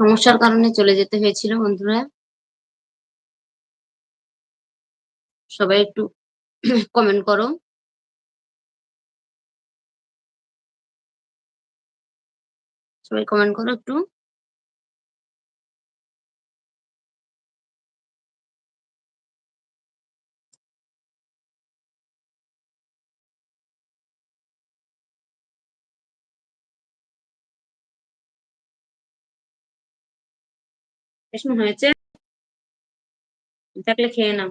সমস্যার কারণে চলে যেতে হয়েছিল বন্ধুরা। সবাই একটু কমেন্ট করো। সবাই কমেন্ট করো একটু। হয়েছে। থাকলে খেয়ে নাও।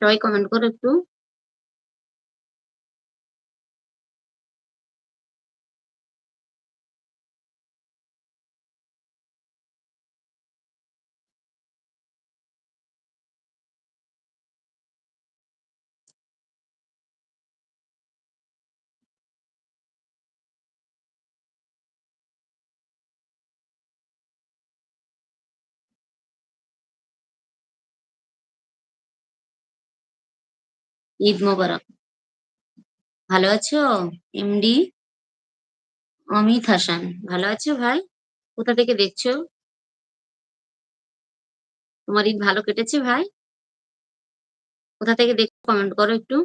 সবাই কমেন্ট করো একটু। ঈদ মোবারক। ভালো আছো? এমডি? অমিত হাসান। ভালো আছো ভাই? কোথা থেকে দেখছ? তোমার ঈদ ভালো কেটেছে ভাই? কোথা থেকে দেখ কমেন্ট করো একটু।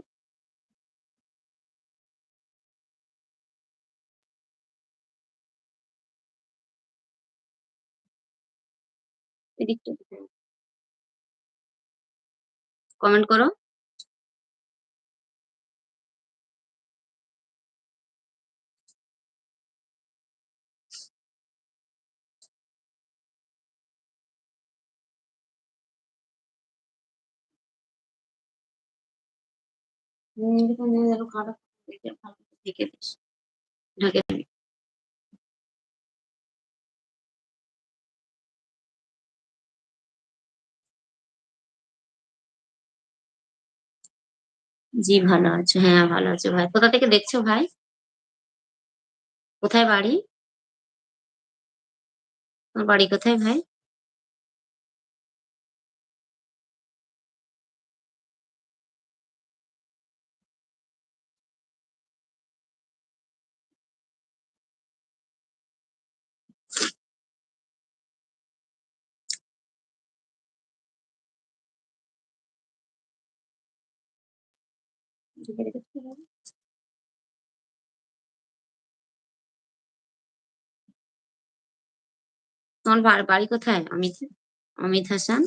কমেন্ট করো। জি, ভালো আছো। হ্যাঁ ভালো আছো ভাই। কোথা থেকে দেখছ ভাই? কোথায় বাড়ি? বাড়ি কোথায় ভাই? তোমার বা- বাড়ি কোথায়? অমিত অমিত হাসান?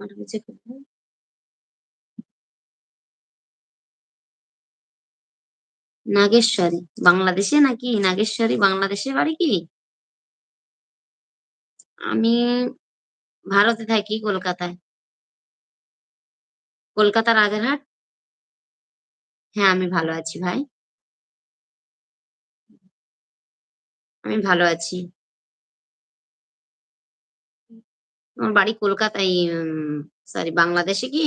কটা বেজে গেল? নাগেশ্বরী। বাংলাদেশে নাকি? নাগেশ্বরী বাংলাদেশে বাড়ি কি? আমি ভারতে থাকি কলকাতায়। কলকাতা রাজারহাট। হ্যাঁ, আমি ভালো আছি ভাই। আমি ভালো আছি। আমার বাড়ি কলকাতায় সরি বাংলাদেশে কি?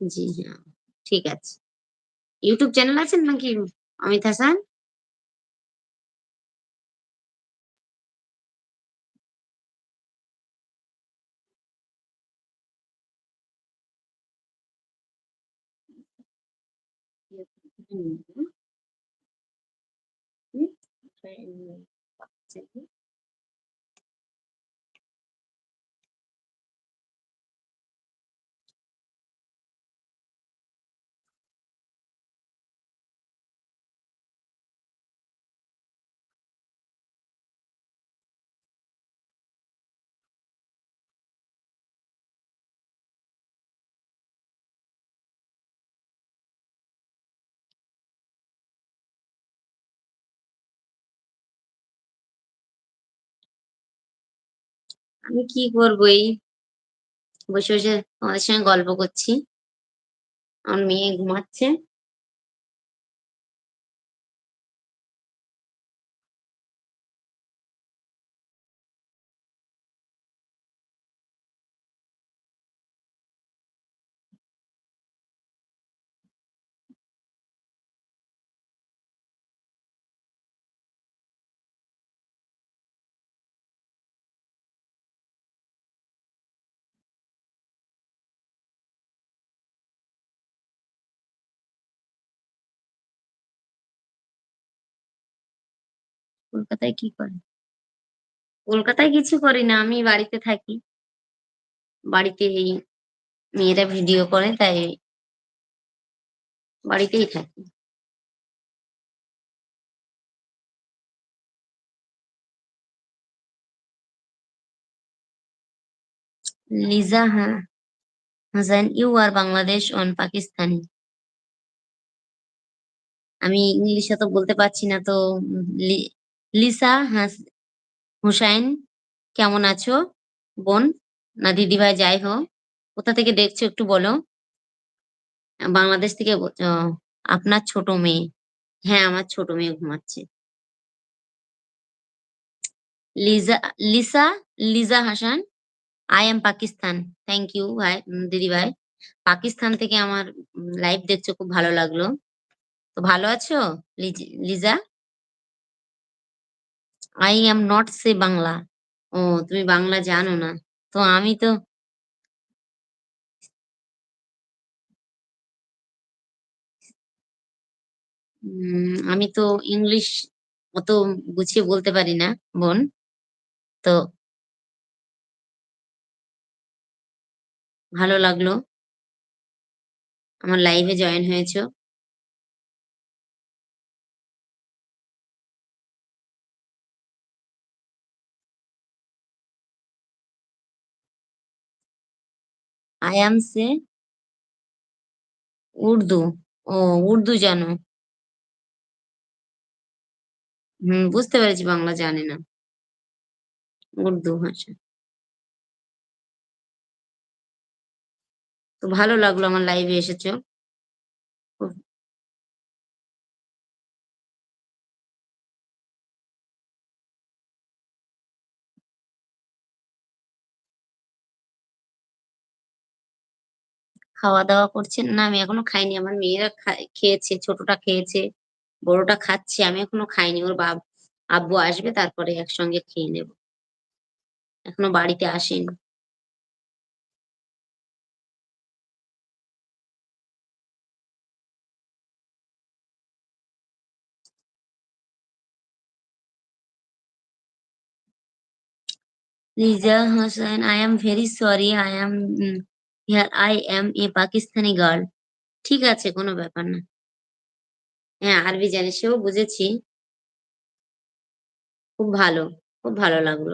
জি, হ্যাঁ, ঠিক আছে। ইউটিউব চ্যানেল আছেন নাকি Amita Amit Ừm hứm. Biết về mặt chính. আমি কি করব এই বসে, বসে তোমাদের সঙ্গে গল্প করছি। আমার মেয়ে ঘুমাচ্ছে। কলকাতায় কি করে? কলকাতায় কিছু করি না। আমি বাড়িতে থাকি। বাড়িতে এই মেয়েরা ভিডিও করে তাই বাড়িতেই থাকি। লিজা হা Hasan, you are Bangladesh on Pakistani আমি ইংলিশে তো বলতে পারছি না তো লিসা হাস হুসাইন কেমন আছো বোন? না দিদিভাই যাই হোক। কোথা থেকে দেখছ একটু বলো? বাংলাদেশ থেকে আপনার ছোট মেয়ে। হ্যাঁ, আমার ছোট মেয়ে ঘুমাচ্ছে। Liza Lisa Liza Hasan, I am Pakistan. Thank you ভাই উম দিদিভাই। পাকিস্তান থেকে আমার লাইভ দেখছ খুব ভালো লাগল। তো ভালো আছো Liz I am not say Bangla. ও, তুমি বাংলা জানো না। তো আমি তো আমি তো ইংলিশ অত গুছিয়ে বলতে পারি না, বোন। তো ভালো লাগল। আমার লাইভে জয়েন হয়েছো। I সে উর্দু। ও উর্দু জানো। হম বুঝতে পেরেছি বাংলা জানি না। উর্দু ভাষা। তো ভালো লাগল আমার লাইভে এসেছ। খুব খাওয়া-দাওয়া করছেন? না আমি এখনও খাইনি। আমার মেয়েরা খেয়েছে। ছোটটা খেয়েছে, বড়টা খাচ্ছে। আমি এখনও খাইনি। ওর বাব আব্বু আসবে তারপরে একসঙ্গে খেয়ে নেব। এখনও বাড়িতে আসেনি। Liza Hasan, I am very sorry. I am um I am a Pakistani girl ঠিক আছে কোনো ব্যাপার না। হ্যাঁ, আরবি জানি সেও বুঝেছি। খুব ভালো, খুব ভালো লাগল।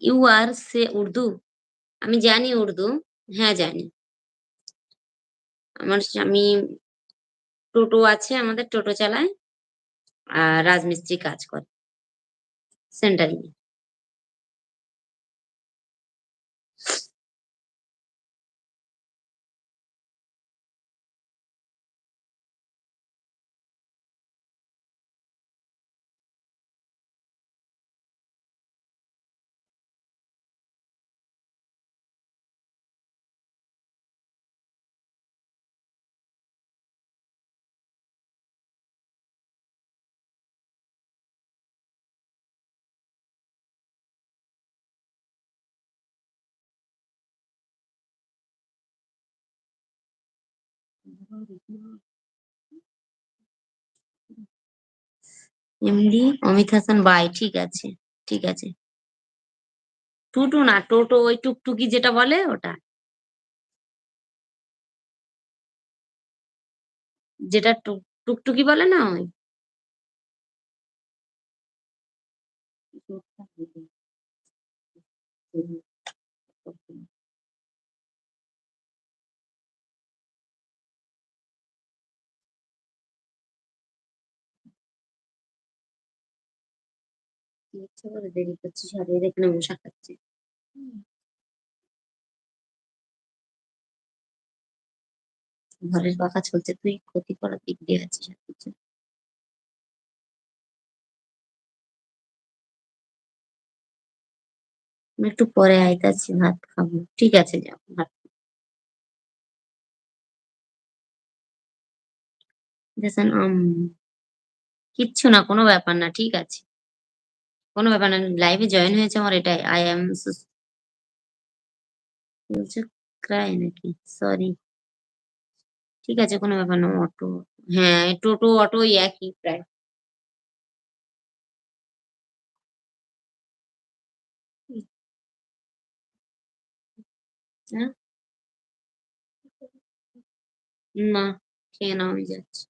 You are say Urdu? আমি জানি উর্দু। হ্যাঁ, জানি। আমার আমি টোটো আছে আমাদের টোটো চালায়। আর রাজমিস্ত্রি কাজ করে। Centering MD Amit Hasan by ঠিক আছে, ঠিক আছে। টুটু না টোটো ওই টুকটুকি যেটা বলে ওটা। যেটা টুক টুকটুকি বলে না ওই। ইচ্ছে করে দেরি করছি সবাই এখানে বসে খাচ্ছে। ঘরের পাখা চলছে তুই ক্ষতি করার দিক দিয়ে আছিস। আমি একটু পরে আইতাছি ভাত খাব। ঠিক আছে যাও ভাত আম কিচ্ছু না, কোনো ব্যাপার না। ঠিক আছে। কোনো ব্যাপার না। লাইভে জয়েন হয়েছে আমার এটাই। আই এম ক্রাই নাকি? সরি। ঠিক আছে কোনো ব্যাপার না। অটো হ্যাঁ, টোটো, অটো একই প্রায়। হ্যাঁ? না, খেয়ে নাও আমি যাচ্ছি।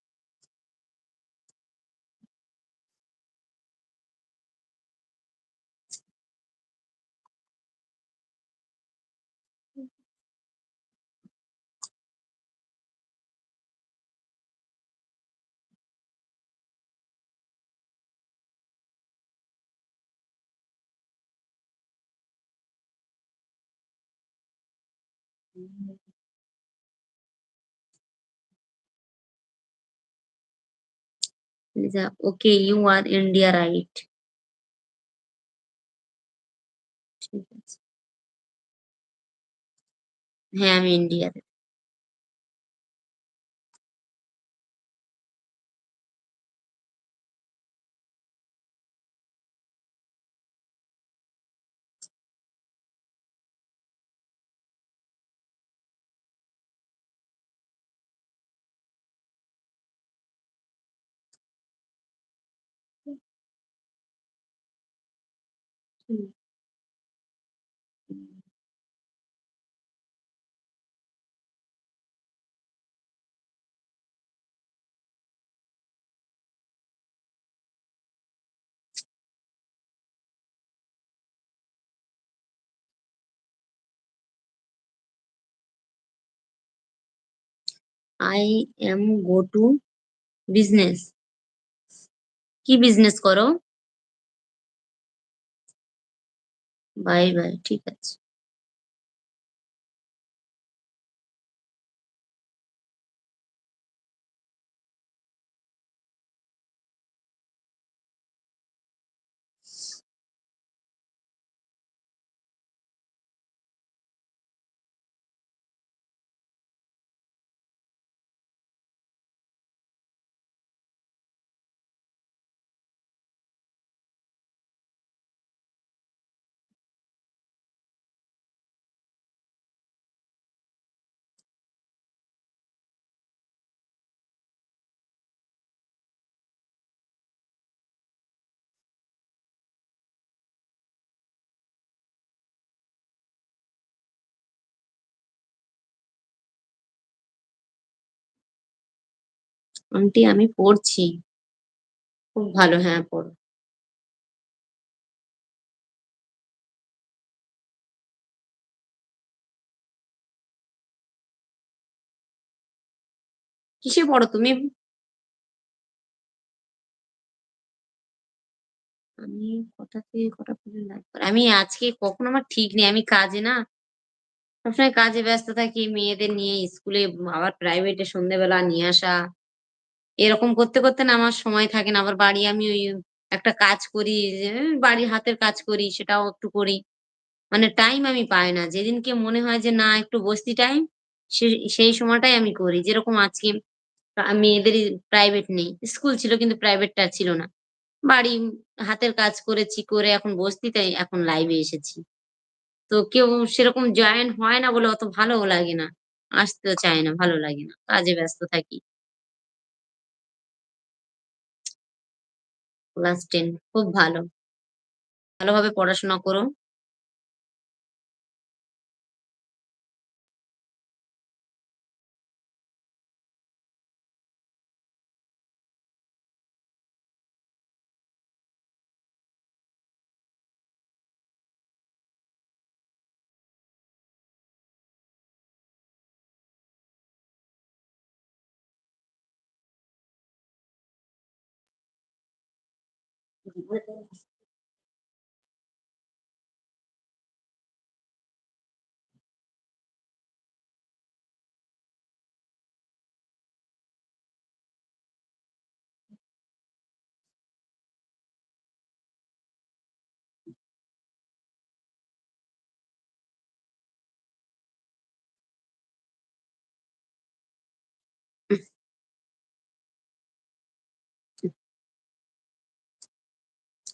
Okay, you are India, right? I am India. হুম। হুম। I am go to business. কি বিজনেস করো? Bye, bye. ঠিক আছে। আন্টি আমি পড়ছি। খুব ভালো হ্যাঁ, পড়ো। কিসে পড়ো তুমি? আমি কটা থেকে কটা পর্যন্ত করি? আমি আজকে কখন আমার ঠিক নেই। আমি কাজে না সবসময় কাজে ব্যস্ত থাকি। মেয়েদের নিয়ে স্কুলে আবার প্রাইভেটে সন্ধ্যেবেলা নিয়ে আসা। এরকম করতে, করতে না আমার সময় থাকে না। আবার বাড়ি আমি ওই একটা কাজ করি বাড়ির হাতের কাজ করি সেটাও একটু করি। মানে টাইম আমি পাই না। যেদিনকে মনে হয় যে না একটু বসতি টাইম সেই সময়টাই আমি করি। যেরকম আজকে আ মেয়েদেরই প্রাইভেট নেই। স্কুল ছিল কিন্তু প্রাইভেটটা ছিল না। বাড়ি হাতের কাজ করেছি, করে এখন বসতি তাই এখন লাইভে এসেছি। তো কেউ সেরকম জয়েন হয় না বলে অত ভালোও লাগে না। আসতেও চায় না, ভালো লাগে না। কাজে ব্যস্ত থাকি। ক্লাস টেন খুব ভালো। ভালোভাবে পড়াশোনা করো। people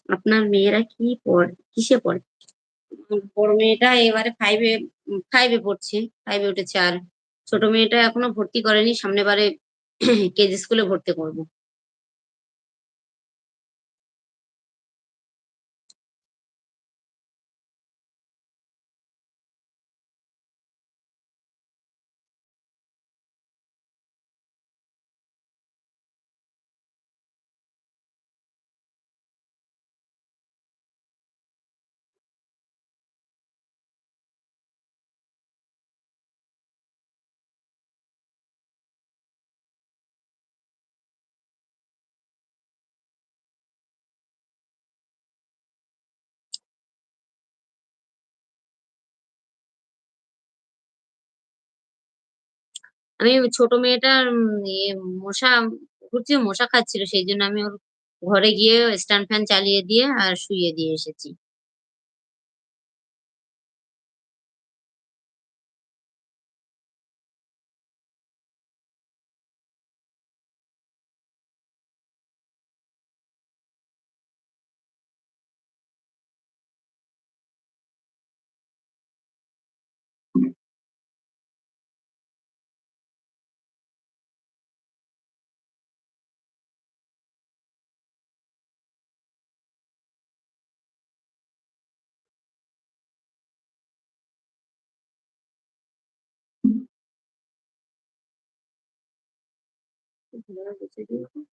আপনার মেয়েরা কি পড়ে? কিসে পড়ে? বড় মেয়েটা এবারে 5 এ উম 5 এ পড়ছে। 5 এ উঠেছে। আর ছোট মেয়েটা এখনও ভর্তি করেনি। সামনে বারে কেজি স্কুলে ভর্তি করব। আমি ছোট মেয়েটার ইয়ে মশা ঘুরছে মশা খাচ্ছিল। সেই জন্য আমি ওর ঘরে গিয়ে স্ট্যান্ড ফ্যান চালিয়ে দিয়ে আর শুয়ে দিয়ে এসেছি। funcionarios de ese grupo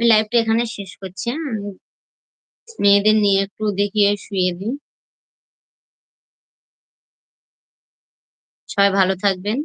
আমি লাইভটা এখানে শেষ করছি, হ্যাঁ? মেয়েদের নিয়ে একটু দেখিয়ে শুয়ে দিই। সবাই ভালো থাকবেন।